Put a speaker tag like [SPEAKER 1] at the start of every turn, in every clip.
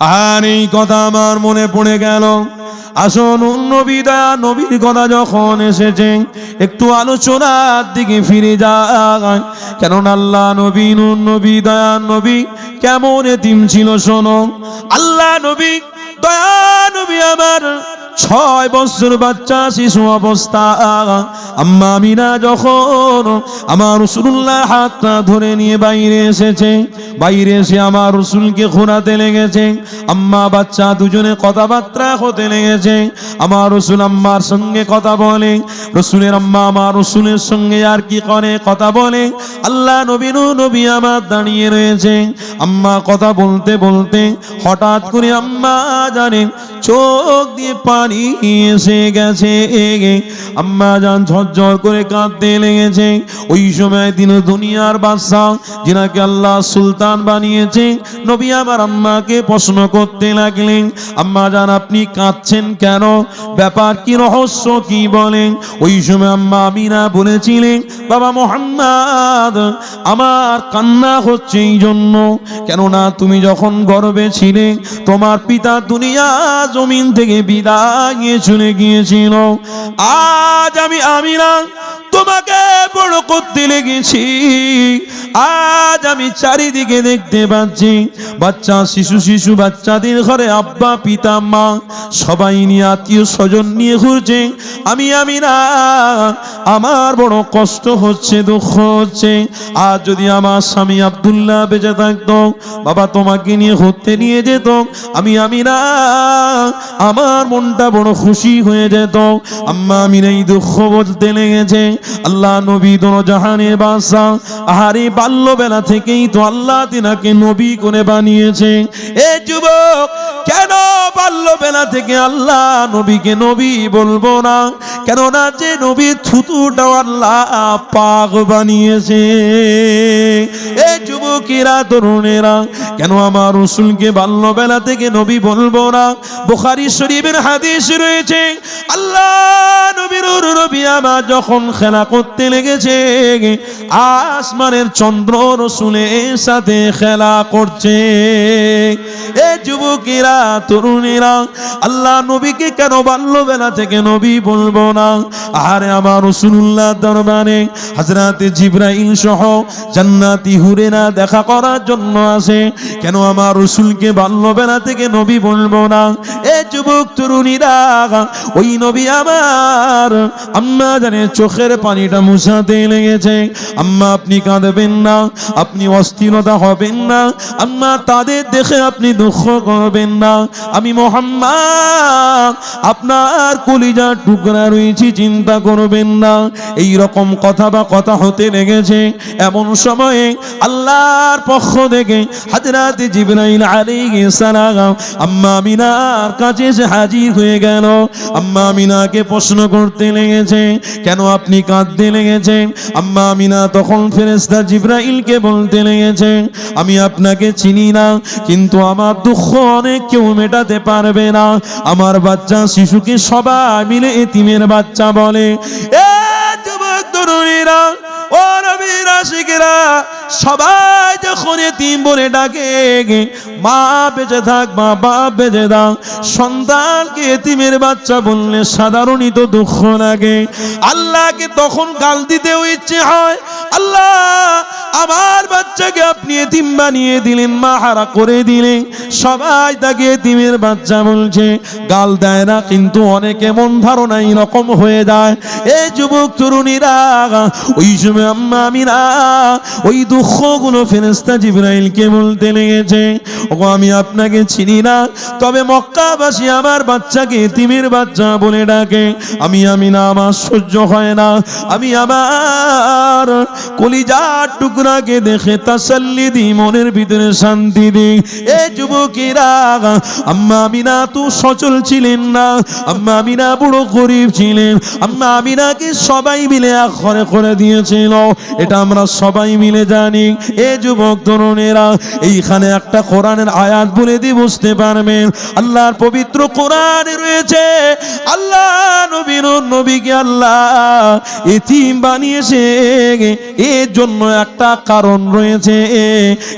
[SPEAKER 1] আর এই কথা আমার মনে পড়ে গেল। আসুন নবী দয়া নবীর কথা যখন এসেছে, একটু আলোচনার দিকে ফিরে যায় কেননা আল্লাহ নবী নুন নবী দয়া নবী কেমন এতিম ছিল শোনো। আল্লাহ নবী, দয়া নবী আমার ছয় বছর বাচ্চা, শিশু অবস্থা। আম্মা মিনা যখন আমার রসুল্লাহ হাতটা ধরে নিয়ে বাইরে এসেছে, বাইরে এসে আমার রসুলকে ঘোরাতে লেগেছে, আম্মা বাচ্চা দুজনে কথাবার্তা হতে লেগেছে, আমার রসুল আম্মার সঙ্গে কথা বলে রসুলের আম্মা আমার রসুলের সঙ্গে আর কি করে? কথা বলে। আল্লাহ নবীন নবী আমার দাঁড়িয়ে রয়েছে। আম্মা কথা বলতে বলতে হঠাৎ করে আম্মা জানেন চোখ দিয়ে পানি এসে গেছে। এগে আম্মা যান ঝরঝর করে কাঁদতে লেগেছে। ওই সময় দিন দুনিয়ার বাদশাহ, যিনাকে আল্লাহ সুলতান বানিয়েছে। নবী আমার আম্মাকে প্রশ্ন করতে লাগলেন, আম্মা যান আপনি কাঁদছেন কেন? ব্যাপার কি, রহস্য কি বলেন? ওই সময় আম্মা আমিনা বলেছিলেন, বাবা মোহাম্মদ, আমার কান্না হচ্ছে এই জন্য। কেননা তুমি যখন গর্বে ছিলে, তোমার পিতা দুনিয়া জমিন থেকে বিদায় চলে গিয়েছিল। আজ আমি আমিনা তোমাকে বড় করতে লেগেছি। আজ আমি চারিদিকে দেখতে পাচ্ছি, বাচ্চা, শিশু শিশু, বাচ্চাদের ঘরে আব্বা, পিতা, মা, সবাই নিয়ে আত্মীয় স্বজন নিয়ে ঘুরছে। আমি আমি না আমার বড় কষ্ট হচ্ছে, দুঃখ হচ্ছে। আর যদি আমার স্বামী আব্দুল্লাহ বেঁচে থাকতো, বাবা তোমাকে নিয়ে ঘুরতে নিয়ে যেত, আমি আমি না আমার মনটা বড় খুশি হয়ে যেত। আম্মা আমি এই দুঃখ বলতে লেগেছে, আল্লাহ নবী দোনো জাহানের বাসা আহারে বাল্যবেলা থেকেই তো আল্লাহ তিনাকে নবী করে বানিয়েছে। এ যুবক, কেন বাল্যবেলা থেকে আল্লাহ নবীকে নবী বলব না? কেননা যে নবী থুতু আল্লাহ পাক বানিয়েছে। যুবকেরা তরুণেরা, কেন আমার রসুলকে বাল্যবেলা থেকে নবী বলব না? বুখারি শরীফের হাদিস রয়েছে, আল্লাহ নবীর নবী আমার যখন খেলা করতে লেগেছে, আসমানের চন্দ্র রসুলের সাথে খেলা করছে। এ যুবকেরা, তরুণীরা, আল্লাহ নবীকে কেন বাল্যবেলা থেকে নবী বলব না? আরে আমার রসুল্লাহ দরবারে হাজরাতে জিব্রাইল সহ জান্নাতি দেখা করার জন্য আসে। কেন আমার রসুলকে বাল্যবেলা থেকে নবী বলব না? এ যুবক তরুণীরা, ওই নবী আমার, আম্মা জানে চোখের পানিটা মুছাতে লেগেছে। আম্মা আপনি কাঁদবেন না, আপনি অস্থিরতা হবেন না, আম্মা তাদের দেখে আপনি দুঃখ করবেন না। আমি মোহাম্মদ, আপনার কলিজার টুকরা রয়েছি, চিন্তা করবেন না। এই রকম কথা বা কথা হতে লেগেছে এমন সময়ে আল্লাহর পক্ষ থেকে হাজরাতে জিবরাইল আলাইহিস সালাম, আম্মা মিনার কাছে এসে হাজির হয়ে গেল। আম্মা মিনাকে প্রশ্ন করতে লেগেছে, কেন আপনি কাঁদতে লেগেছেন? আম্মা মিনা তখন ফেরেস্তা জিব্রাইলকে বলতে লেগেছে, আমি আপনাকে চিনি না, কিন্তু আমার দুঃখ অনেক, কেউ মেটাতে পারবে না। আমার বাচ্চা শিশুকে সবাই মিলে এতিমের বাচ্চা বলে, এ যুবক তরুণীরা, ও নবীর আশিকেরা সবাই যখন এতিম বলে ডাকে, মা বেঁচে থাক, মা বাপ বেঁচে দাও সন্তানকে এতিমের বাচ্চা বললে সাধারণই তো দুঃখ লাগে। আল্লাহকে তখন গাল দিতেও ইচ্ছে হয়। আল্লাহ, আমার বাচ্চাকে আপনি এতিম বানিয়ে দিলেন মা হারা করে দিলেন। সবাই তাকে এতিমের বাচ্চা বলছে। গাল দেয় না, কিন্তু অনেকে মন ধারণা এরকম হয়ে যায়। এই যুবক তরুণীরা, ওই সময় আম্মা আমিরা ওই দুঃখগুলো ফেরেস্তা জিব্রাইলকে বলতে লেগেছে ও আমি আপনাকে চিনি না, তবে মক্কাবাসী আমার বাচ্চাকে তিমির বাচ্চা বলে ডাকে। আমি আমি না আমার সহ্য হয় না। আমি আমার কলিজার টুকরাকে দেখে তাসাল্লি দি মনের ভিতরে শান্তি দি এ যুবকেরা, আম্মা আমিনা তো সচল ছিলেন না। আম্মা আমিনা বড় গরিব ছিলেন। আম্মা আমিনাকে সবাই মিলে ঘরে করে দিয়েছিল। এটা আমরা সবাই মিলে জানি। জানি, এ যুবক তরুণেরা, এইখানে একটা কোরআনের আয়াত বলে দিয়ে বুঝতে পারবেন। আল্লাহর পবিত্র কোরআনে রয়েছে, আল্লাহ নবীর নবীকে আল্লাহ এতিম বানিয়েছে। এর জন্য একটা কারণ রয়েছে।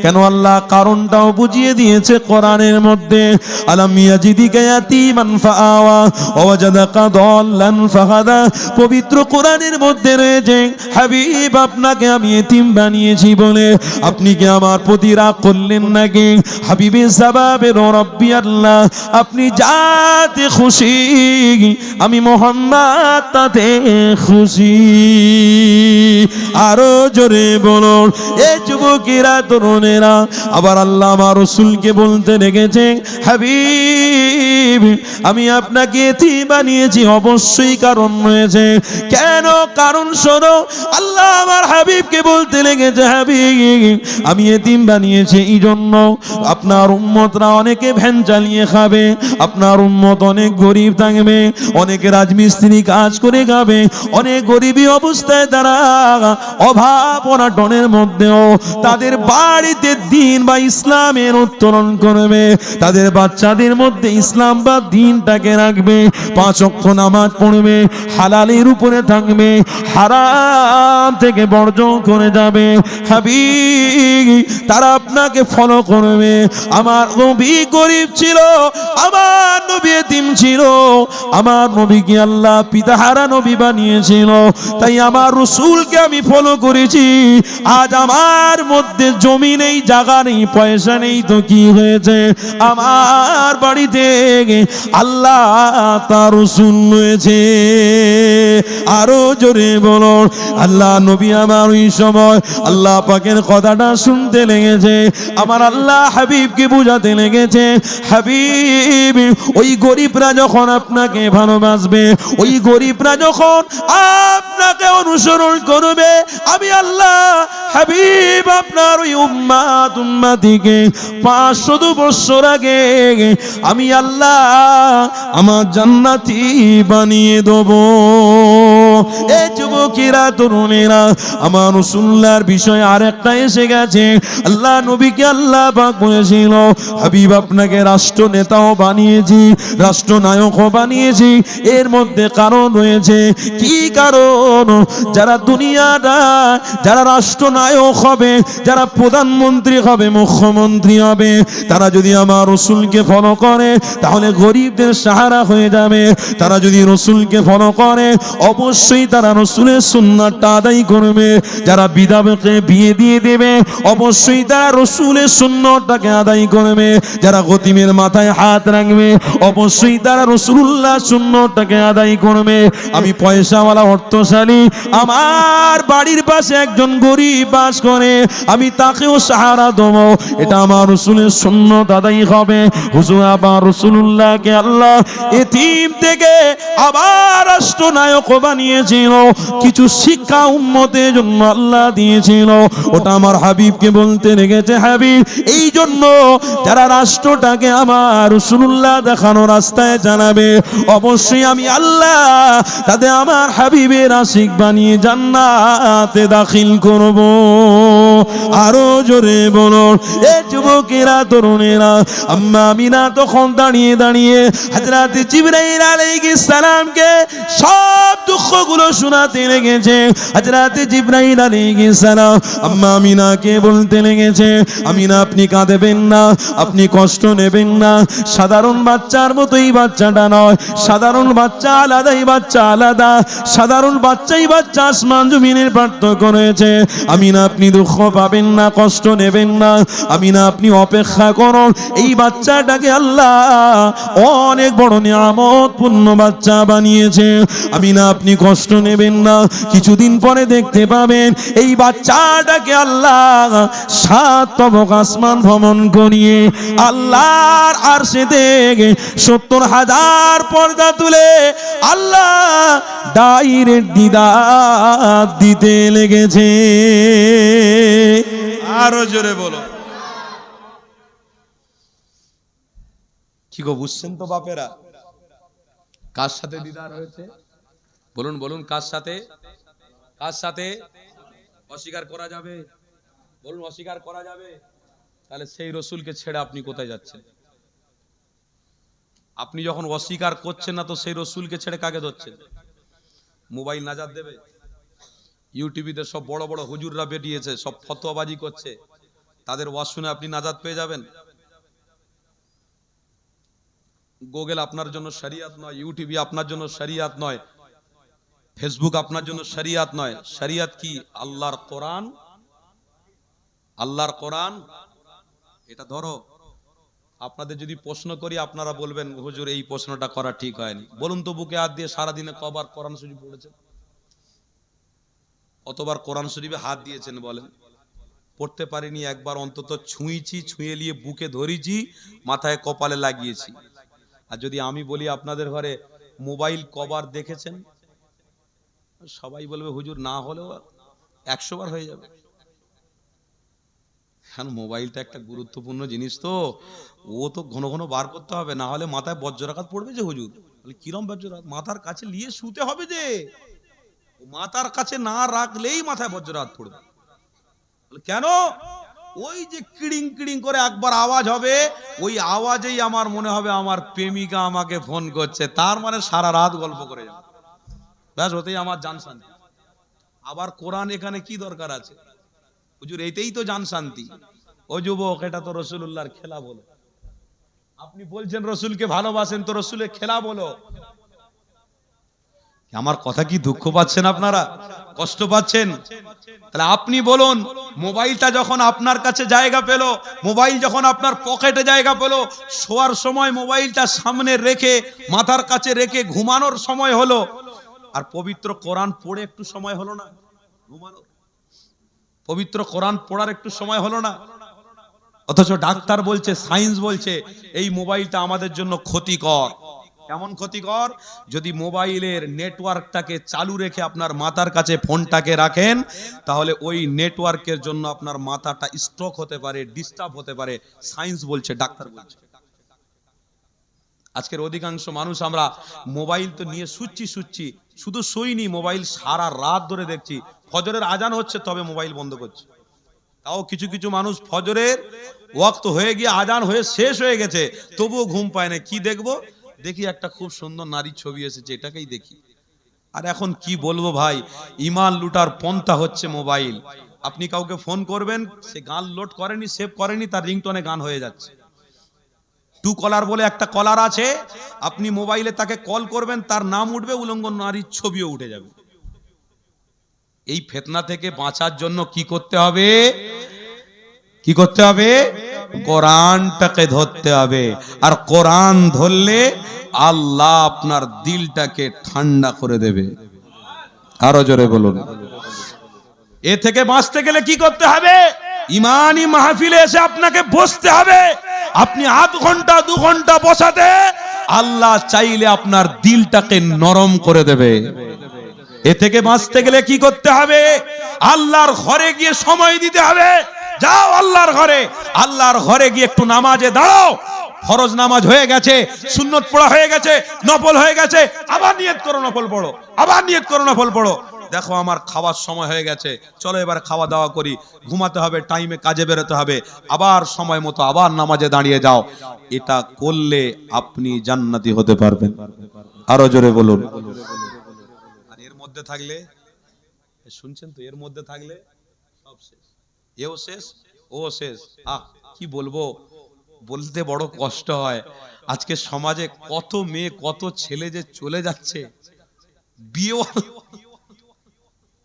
[SPEAKER 1] কেন আল্লাহ কারণটাও বুঝিয়ে দিয়েছে কোরআনের মধ্যে। আলাম ইয়াজিদিকা ইয়াতীমান ফাআওয়া পবিত্র কোরআনের মধ্যে রয়েছে, হাবিব আপনাকে আমি এতিম বানিয়েছি বলে আপনি কি আমার প্রতি রাগ করলেন নাকি? হাবিবে সবাবের রব্বি আল্লাহ, আপনি যাতে খুশি, আমি মোহাম্মদ তাতে খুশি। আরও জোরে বলুন, এ যুবকেরা, তরুণেরা, আবার আল্লাহ আমার রসুলকে বলতে লেগেছে হাবিব, আমি আপনাকে এতি বানিয়েছি, অবশ্যই কারণ রয়েছে। কেন? কারণ শোনো, আল্লাহ আমার হাবিবকে বলতে লেগেছে, হাবিব, আমি এতিম বানিয়েছি এই জন্য আপনার উম্মতরা অনেকে ভ্যান চালিয়ে খাবে, আপনার উম্মত অনেক গরিব থাকবে, অনেকে রাজমিস্ত্রি কাজ করে খাবে, অনেক গরিবী অবস্থায় তারা অভাব অনাটনের মধ্যেও তাদের বাড়িতে দিন বা ইসলামের উত্তরণ করবে। তাদের বাচ্চাদের মধ্যে ইসলাম বা দিনটাকে রাখবে। পাঁচ অক্ষ নামাজ পড়বে, হালালের উপরে থাকবে, হারাম থেকে বর্জন করে যাবে। হাবি তারা আপনাকে ফলো করবে। আমার নবী গরিব ছিল, আমার নবী এতিম ছিল, আমার নবীকে আল্লাহ পিতাহারা নবী বানিয়েছিল। তাই আমার রসুলকে আমি ফলো করেছি। আজ আমার মধ্যে জমি নেই, জায়গা নেই, পয়সা নেই, তো কি হয়েছে? আমার বাড়িতে আল্লাহ তার রসুল রয়েছে। আরও জোরে বলো, আল্লাহ নবী আমার ওই সময় আল্লাহ পাকের কথাটা শুনতে লেগেছে। আমার আল্লাহ হাবিবকে বুঝাতে লেগেছে, হাবিব, ওই গরিবরা যখন আপনাকে ভালোবাসবে, ওই গরিবরা যখন আপনাকে অনুসরণ করবে আমি আল্লাহ হাবিব আপনার ওই উম্মাত উম্মাতিকে পাঁচশো দু আগে আমি আল্লাহ আমার জান্নাতি বানিয়ে দেবো। যুবকেরা, তরুণেরা, আমার বিষয় আর একটা এসে গেছে। আল্লাহ নবীকে আল্লাহ বলেছিল, হাবিব, আপনাকে রাষ্ট্র নেতাও বানিয়েছি রাষ্ট্র নায়কও বানিয়েছি। এর মধ্যে কারণ রয়েছে, কি কারণ? যারা দুনিয়াটা যারা রাষ্ট্রনায়ক হবে, যারা প্রধানমন্ত্রী হবে, মুখ্যমন্ত্রী হবে, তারা যদি আমার রসুলকে ফলো করে, তাহলে গরিবদের সাহারা হয়ে যাবে। তারা যদি রসুলকে ফলো করে, অবশ্যই তারা রসুলের সুন্নাতটা আদায় করবে। যারা বিধবাকে বিয়ে দিয়ে দেবে, অবশ্যই তারা রসুলের সুন্নতটাকে আদায় করবে। যারা গতিমের মাথায় হাত রাখবে, অবশ্যই তারা রসুল্লাহ সুন্নতটাকে আদায় করবে। আমি পয়সাওয়ালা, অর্থশালী, আমার বাড়ির পাশে একজন গরিব বাস করে, আমি তাকেও সাহারা দেবো। এটা আমার রসুলের সুন্নত আদায় হবে। হুজুর আবার রসুল্লাহকে আল্লাহ এতিম থেকে আবার রাষ্ট্রনায়ক বানিয়েছিল। কিছু শিক্ষা উম্মতের জন্য আল্লাহ দিয়েছিল। ওটা আমার হাবিবকে বলতে লেগেছে, হাবিব এই জন্য যারা রাষ্ট্রটাকে আমার রসুল্লাহ দেখানো রাস্তায় জানাবে অবশ্যই আমি আল্লাহ তাদের আমার হাবিবের আশিক বানিয়ে জান্নাতে দাখিল করব। আরও জোরে বলুন, এ যুবকেরা, তরুণেরা, আম্মা আমিনা তখন দাঁড়িয়ে দাঁড়িয়ে হাজরাতে জিবরাইল আলাইহিস সালামকে সব দুঃখগুলো শোনাতে লেগেছে। হাজরাতে জিবরাইল আলাইহিস সালাম আম্মা আমিনাকে বলতে লেগেছে, আমিনা আপনি কাঁদবেন না, আপনি কষ্ট নেবেন না। সাধারণ বাচ্চার মতোই বাচ্চাটা নয়, সাধারণ বাচ্চা আলাদাই বাচ্চা আলাদা, সাধারণ বাচ্চাই বাচ্চা আসমান জমিনের পার্থক্য রয়েছে। আমিনা, আপনি দুঃখ পাবেন না, কষ্ট নেবেন না। আমিনা, আপনি অপেক্ষা করুন। এই বাচ্চাটাকে আল্লাহ অনেক বড় নিয়ামত পূর্ণ বাচ্চা বানিয়েছে। আমিনা, আপনি কষ্ট নেবেন না, কিছুদিন পরে দেখতে পাবেন এই বাচ্চাটাকে আল্লাহ সাত তবক আসমান ভ্রমণ করিয়ে আল্লাহর আর সে দেখে সত্তর হাজার পর্দা তুলে আল্লাহ ডাইরেক্ট দিদার দিতে লেগেছে।
[SPEAKER 2] আরও জোরে বলো। কি গো, বুঝছেন তো বাপেরা? কার সাথে দিদার হয়েছে? বলুন বলুন, কার সাথে? কার সাথে? অস্বীকার করা যাবে? বলুন, অস্বীকার করা যাবে? তাহলে সেই রসুলকে ছেড়ে আপনি কোথায় যাচ্ছেন? আপনি যখন অস্বীকার করছেন না, তো সেই রসুলকে ছেড়ে কাকে ধরছেন? মোবাইল নাজার দেবে? ইউটিভিতে সব বড় বড় হুজুররা বেরিয়েছে, সব ফতোয়াবাজি করছে। তাদের ওয়াজ শুনে আপনি নাজাদ পেয়ে যাবেন। গুগল আপনার জন্য শরিয়াত নয় ইউটিভি আপনার জন্য শরিয়াত নয় ফেসবুক আপনার জন্য শরিয়াত নয়। শরিয়াত কি? আল্লাহর কোরআন আল্লাহর কোরআন। এটা ধরো, আপনাদের যদি প্রশ্ন করি, আপনারা বলবেন, হুজুর, এই প্রশ্নটা করা ঠিক হয়নি। বলুন তো, বুকে হাত দিয়ে সারাদিনে কবার কোরআন শরীফ পড়েছেন? কতবার কোরআন শরীফে হাত দিয়েছেন বলেন। পড়তে পারিনি একবার, অন্তত ছুঁইছি, ছুঁয়ে নিয়ে বুকে ধরেছি, মাথায় কপালে লাগিয়েছি। আর যদি আমি বলি আপনাদের ঘরে মোবাইল কবার দেখেছেন? সবাই বলবে, হুজুর, না হলেও একশো বার হয়ে যাবে। কারণ মোবাইলটা একটা গুরুত্বপূর্ণ জিনিস তো। ও তো ঘন ঘন বার করতে হবে, না হলে মাথায় বজ্ররাঘাত পড়বে যে হুজুর। কিরম বজ্ররাঘাত মাথার কাছে নিয়ে শুতে হবে যে। মাথার কাছে না রাখলেই মাথায় বজ্ররাঘাত পড়বে। কেন? ওই যে কিড়িং কিড়িং করে একবার আওয়াজ হবে, ওই আওয়াজেই আমার মনে হবে আমার প্রেমিকা আমাকে ফোন করছে, তার মানে সারা রাত গল্প করে যাবে। ব্যাস, ওতেই আমার জান শান্তি। আবার কোরআন এখানে কি দরকার আছে? হুজুর এইতেই তো জান শান্তি। ও যুবক, এটা তো রসুল্লাহর খেলা বলো। আপনি বলছেন রসুলকে ভালোবাসেন, তো রসুলের খেলা বলো। আমার কথা কি দুঃখ পাচ্ছেন আপনারা? কষ্ট পাচ্ছেন? তাহলে আপনি বলুন, মোবাইলটা যখন আপনার কাছে জায়গা পেল, মোবাইল যখন আপনার পকেটে জায়গা পেল, শোয়ার সময় মোবাইলটা সামনে রেখে, মাথার কাছে রেখে ঘুমানোর সময় হলো। আর পবিত্র কোরআন পড়ে একটু সময় হলো না? ঘুমানোর পবিত্র কোরআন পড়ার একটু সময় হলো না? অথচ ডাক্তার বলছে, সায়েন্স বলছে, এই মোবাইলটা আমাদের জন্য ক্ষতিকর। কেমন ক্ষতিকর? যদি মোবাইলের নেটওয়ার্কটাকে চালু রেখে আপনার মাথার কাছে ফোনটাকে রাখেন, তাহলে ওই নেটওয়ার্কের জন্য আপনার মাথাটা স্ট্রোক হতে পারে ডিস্টার্ব হতে পারে সায়েন্স বলছে, ডাক্তার বলছে। আজকের অধিকাংশ মানুষ আমরা মোবাইল তো নিয়ে শুচ্ছি শুচ্ছি। শুধু শুইনি, মোবাইল সারা রাত ধরে দেখছি। ফজরের আজান হচ্ছে, তবে মোবাইল বন্ধ করছে। তাও কিছু কিছু মানুষ ফজরের ওয়াক্ত হয়ে গিয়ে আজান হয়ে শেষ হয়ে গেছে, তবুও ঘুম পায় না। কি দেখব? দেখি একটা খুব সুন্দর নারীর ছবি এসেছে, এটাকেই দেখি। আর এখন কি বলব ভাই, ইমান লুটার পন্থা হচ্ছে মোবাইল। আপনি কাউকে ফোন করবেন, সে গান লোড করেনি, সেভ করেনি, তার রিংটনে গান হয়ে যাচ্ছে। টু কলার বলে একটা কলার আছে, আপনি মোবাইলে তাকে কল করবেন, তার নাম উঠবে, উলঙ্গ নারীর ছবিও উঠে যাবে। এই ফেতনা থেকে বাঁচার জন্য কি করতে হবে? কি করতে হবে? কোরআনটাকে ধরতে হবে। আর কোরআন ধরলে আল্লাহ আপনার দিলটাকে ঠান্ডা করে দেবে। আরও জোরে বলুন। এ থেকে বাঁচতে গেলে কি করতে হবে? ইমানি মাহফিলে এসে আপনাকে বসতে হবে। আপনি আধ ঘণ্টা, দু ঘণ্টা বসাতে আল্লাহ চাইলে আপনার দিলটাকে নরম করে দেবে। এ থেকে বাঁচতে গেলে কি করতে হবে? আল্লাহর ঘরে গিয়ে সময় দিতে হবে। যাও আল্লাহর ঘরে। আল্লাহর ঘরে গিয়ে একটু নামাজে দাঁড়াও। ফরজ নামাজ হয়ে গেছে, সুন্নত পড়া হয়ে গেছে, নফল হয়ে গেছে। আবার নিয়ত করো নফল পড়ো, আবার নিয়ত করো নফল পড়ো। দেখো আমার খাওয়ার সময় হয়ে গেছে, চলো এবার খাওয়া দাওয়া করি। ঘুমাতে হবে টাইমে কাজে বেরোতে হবে। আবার সময় মতো আবার নামাজে দাঁড়িয়ে যাও। এটা করলে আপনি জান্নাতি হতে পারবেন। আরও জোরে বলুন। আর এর মধ্যে থাকলে, শুনছেন তো, এর মধ্যে থাকলে সব শেষ। এও শেষ? ও শেষ। আহ, কি বলব? বলতে বড় কষ্ট হয়। আজকে সমাজে কত মেয়ে, কত ছেলে যে চলে যাচ্ছে।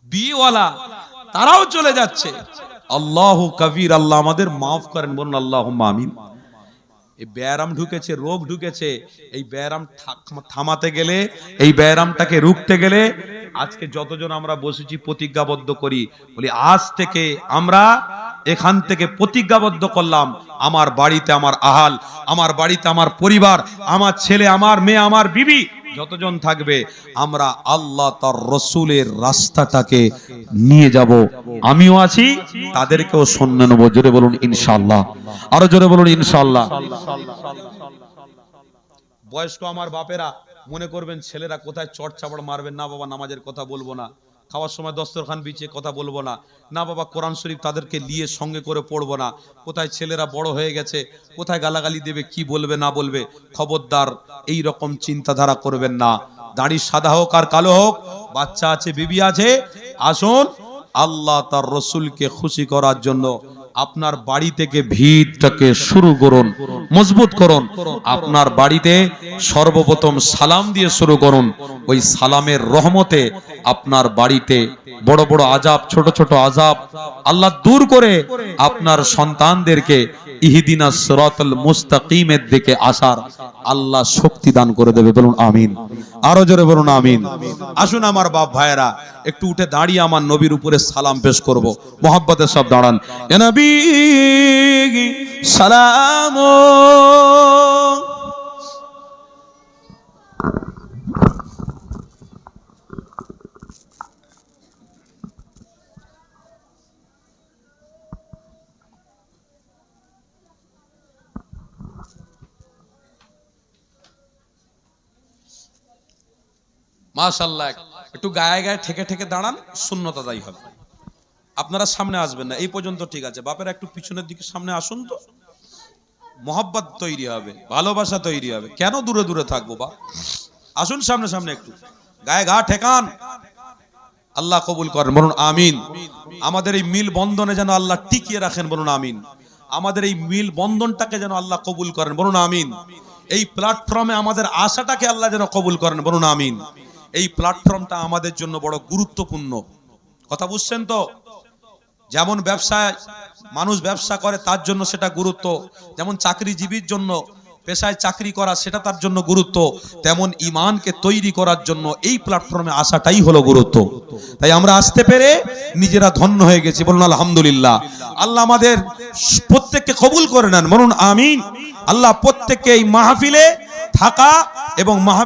[SPEAKER 2] বিয়েওয়ালা তারাও চলে যাচ্ছে। আল্লাহ কবির, আল্লাহ আমাদের মাফ করেন, বলুন আল্লাহ আমিন। এই ব্যায়াম ঢুকেছে, রোগ ঢুকেছে। এই ব্যায়াম থামাতে গেলে, এই ব্যায়ামটাকে রুখতে গেলে আজকে যতজন আমরা বসেছি, প্রতিজ্ঞাবদ্ধ করি। বলি, আজ থেকে আমরা এখান থেকে প্রতিজ্ঞাবদ্ধ করলাম, আমার বাড়িতে আমার আহাল, আমার বাড়িতে আমার পরিবার, আমার ছেলে, আমার মেয়ে, আমার বিবি, যতজন থাকবে, আমরা আল্লাহ তার রসুলের রাস্তাটাকে নিয়ে যাব। আমিও আছি, তাদেরকেও সন্ন্য নেব। জোরে বলুন ইনশাল্লাহ আরও জোরে বলুন ইনশাল্লাহ বয়স্ক আমার বাপেরা মনে করবেন ছেলেরা কোথায় চট চাপড় মারবেন না বাবা, নামাজের কথা বলব না। খাওয়ার সময় দস্তরখান বিছিয়ে কথা বলব না। না বাবা, কোরআন শরীফ তাদেরকে নিয়ে সঙ্গে করে পড়ব না। কোথায় ছেলেরা বড় হয়ে গেছে? কোথায় গালাগালি দেবে, কি বলবে, না বলবে? খবরদার, এই রকম চিন্তাধারা করবেন না। দাড়ি সাদা হোক আর কালো হোক, বাচ্চা আছে, বিবি আছে, আসুন আল্লাহ তার রসুলকে খুশি করার জন্য আপনার বাড়ি থেকে ভিতটাকে শুরু করুন, মজবুত করুন। আপনার বাড়িতে সর্বপ্রথম সালাম দিয়ে শুরু করুন। ওই সালামের রহমতে আপনার বাড়িতে বড় বড় আজাব, ছোট ছোট আজাব, আল্লাহ দূর করে আপনার সন্তানদেরকে ইহিদিনা সিরাতাল মুস্তাকিমের দিকে আসার আল্লাহ শক্তি দান করে দেবে। বলুন, আমিন। আরও জোরে বলুন, আমিন। আসুন আমার বাপ ভাইয়েরা, একটু উঠে দাঁড়িয়ে আমার নবীর উপরে সালাম পেশ করব। মোহাব্বতের সব দাঁড়ান। এ নবী সালাম। মাশাল্লাহ একটু গায়ে গায়ে ঠেকে ঠেকে দাঁড়ান শূন্যতা দায়ী হবে। আপনারা সামনে আসবেন না, এই পর্যন্ত ঠিক আছে। বাপের একটু পিছনের দিকে সামনে আসুন তো। মহব্বত তৈরি হবে, ভালোবাসা তৈরি হবে। কেন দূরে দূরে থাকব বা আসুন সামনে সামনে একটু। গায়ে গা ঠেকান। আল্লাহ কবুল করেন, বলুন আমিন। আমাদের এই মিল বন্ধনে যেন আল্লাহ টিকিয়ে রাখেন, বলুন আমিন। আমাদের এই মিল বন্ধনটাকে যেন আল্লাহ কবুল করেন, বলুন আমিন। এই প্ল্যাটফর্মে আমাদের আশাটাকে আল্লাহ যেন কবুল করেন, বলুন আমিন। এই প্ল্যাটফর্মটা আমাদের জন্য বড় গুরুত্বপূর্ণ। কথা বুঝছেন তো? যেমন ব্যবসায় মানুষ ব্যবসা করে তার জন্য সেটা গুরুত্ব। যেমন চাকরিজীবীর জন্য, পেশায় চাকরি করা সেটা তার জন্য গুরুত্ব। তেমন ইমানকে তৈরি করার জন্য এই প্ল্যাটফর্মে আসাটাই হলো গুরুত্ব। তাই আমরা আসতে পেরে নিজেরা ধন্য হয়ে গেছি। বলুন, আলহামদুলিল্লাহ। আল্লাহ আমাদের প্রত্যেককে কবুল করে নেন। বলুন, আমিন। আল্লাহ প্রত্যেককে এই মাহফিলে থাকা এবং মাহফিল